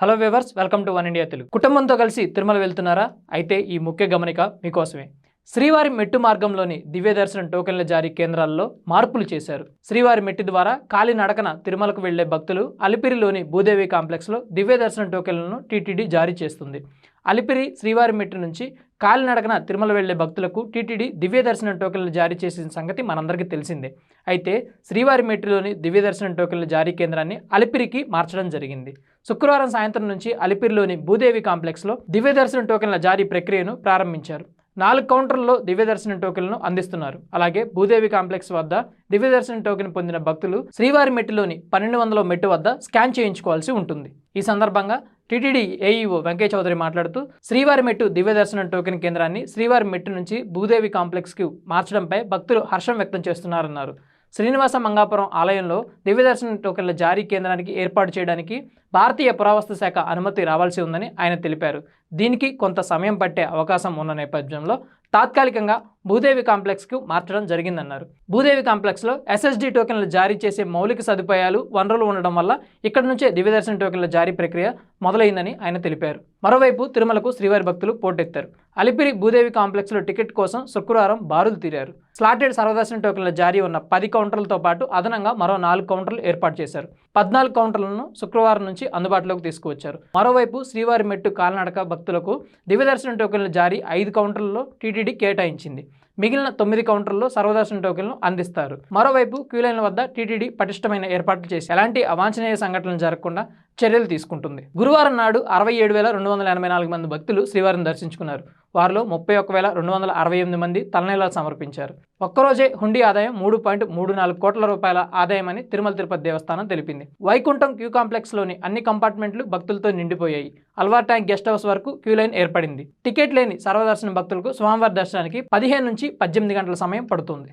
Hello viewers welcome to One India Telugu కుటుంబంతో కలిసి తిరుమల వెళ్తున్నారా? అయితే ఈ ముఖ్య గమనిక మీకోసమే. శ్రీవారి మెట్టు మార్గంలోని దివ్య దర్శనం టోకెన్ల జారీ కేంద్రాల్లో మార్పులు చేశారు. శ్రీవారి మెట్టి ద్వారా కాలినడకన తిరుమలకు వెళ్ళే భక్తులు అలిపిరిలోని భూదేవి కాంప్లెక్స్లో దివ్య దర్శనం టోకెన్లను టీటీడీ జారీ చేస్తుంది. అలిపిరి శ్రీవారి మెట్టు నుంచి కాలినడకన తిరుమల వెళ్ళే భక్తులకు టీటీడీ దివ్య దర్శనం టోకెన్లు జారీ చేసిన సంగతి మనందరికీ తెలిసిందే. అయితే శ్రీవారి మెట్టులోని దివ్య దర్శనం టోకెన్ల జారీ కేంద్రాన్ని అలిపిరికి మార్చడం జరిగింది. శుక్రవారం సాయంత్రం నుంచి అలిపిరిలోని భూదేవి కాంప్లెక్స్లో దివ్యదర్శనం టోకెన్ల జారీ ప్రక్రియను ప్రారంభించారు. నాలుగు కౌంటర్లలో దివ్యదర్శన టోకెన్లను అందిస్తున్నారు. అలాగే భూదేవి కాంప్లెక్స్ వద్ద దివ్యదర్శన టోకెన్ పొందిన భక్తులు శ్రీవారి మెట్టులోని పన్నెండు వందల మెట్టు వద్ద స్కాన్ చేయించుకోవాల్సి ఉంటుంది. ఈ సందర్భంగా టీటీడీ ఏఈఓ వెంకయ్య చౌదరి మాట్లాడుతూ శ్రీవారి మెట్టు దివ్యదర్శనం టోకెన్ కేంద్రాన్ని శ్రీవారి మెట్టు నుంచి భూదేవి కాంప్లెక్స్కి మార్చడంపై భక్తులు హర్షం వ్యక్తం చేస్తున్నారన్నారు. శ్రీనివాస మంగాపురం ఆలయంలో దివ్యదర్శన టోకెన్ల జారీ కేంద్రానికి ఏర్పాటు చేయడానికి భారతీయ పురావస్తు శాఖ అనుమతి రావాల్సి ఉందని ఆయన తెలిపారు. దీనికి కొంత సమయం పట్టే అవకాశం ఉన్న నేపథ్యంలో తాత్కాలికంగా భూదేవి కాంప్లెక్స్కు మార్చడం జరిగిందన్నారు. భూదేవి కాంప్లెక్స్లో ఎస్ఎస్డి టోకెన్లు జారీ చేసే మౌలిక సదుపాయాలు వనరులు ఉండడం వల్ల ఇక్కడి నుంచే దివ్యదర్శన టోకెన్ల జారీ ప్రక్రియ మొదలైందని ఆయన తెలిపారు. మరోవైపు తిరుమలకు శ్రీవారి భక్తులు పోటెత్తారు. అలిపిరి భూదేవి కాంప్లెక్స్లో టికెట్ కోసం శుక్రవారం బారులు తీరారు. స్లాటెడ్ సర్వదర్శన టోకెన్ల జారీ ఉన్న పది కౌంటర్లతో పాటు అదనంగా మరో నాలుగు కౌంటర్లు ఏర్పాటు చేశారు. పద్నాలుగు కౌంటర్లను శుక్రవారం నుంచి అందుబాటులోకి తీసుకువచ్చారు. మరోవైపు శ్రీవారి మెట్టు కాలినడక భక్తులకు దివ్యదర్శన టోకెన్ల జారీ ఐదు కౌంటర్లలో టీటీడీ కేటాయించింది. మిగిలిన తొమ్మిది కౌంటర్లలో సర్వదర్శన టోకెన్లు అందిస్తారు. మరోవైపు క్యూలైన్ల వద్ద టీటీడీ పటిష్టమైన ఏర్పాట్లు చేసి ఎలాంటి అవాంఛనీయ సంఘటనలు జరగకుండా చర్యలు తీసుకుంటుంది. గురువారం నాడు అరవై ఏడు వేల రెండు వందల ఎనభై నాలుగు మంది భక్తులు శ్రీవారిని దర్శించుకున్నారు. వారిలో ముప్పై ఒక్క వేల రెండు వందల అరవై ఎనిమిది మంది తలనీలాలు సమర్పించారు. ఒక్కరోజే హుండీ ఆదాయం మూడు పాయింట్ మూడు నాలుగు కోట్ల రూపాయల ఆదాయమని తిరుమల తిరుపతి దేవస్థానం తెలిపింది. వైకుంఠం క్యూ కాంప్లెక్స్లోని అన్ని కంపార్ట్మెంట్లు భక్తులతో నిండిపోయాయి. అల్వార్ ట్యాంక్ గెస్ట్ హౌస్ వరకు క్యూ లైన్ ఏర్పడింది. టికెట్ లేని సర్వదర్శన భక్తులకు స్వామివారి దర్శనానికి పదిహేను నుంచి పద్దెనిమిది గంటల సమయం పడుతుంది.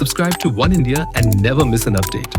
Subscribe to One India and never miss an update.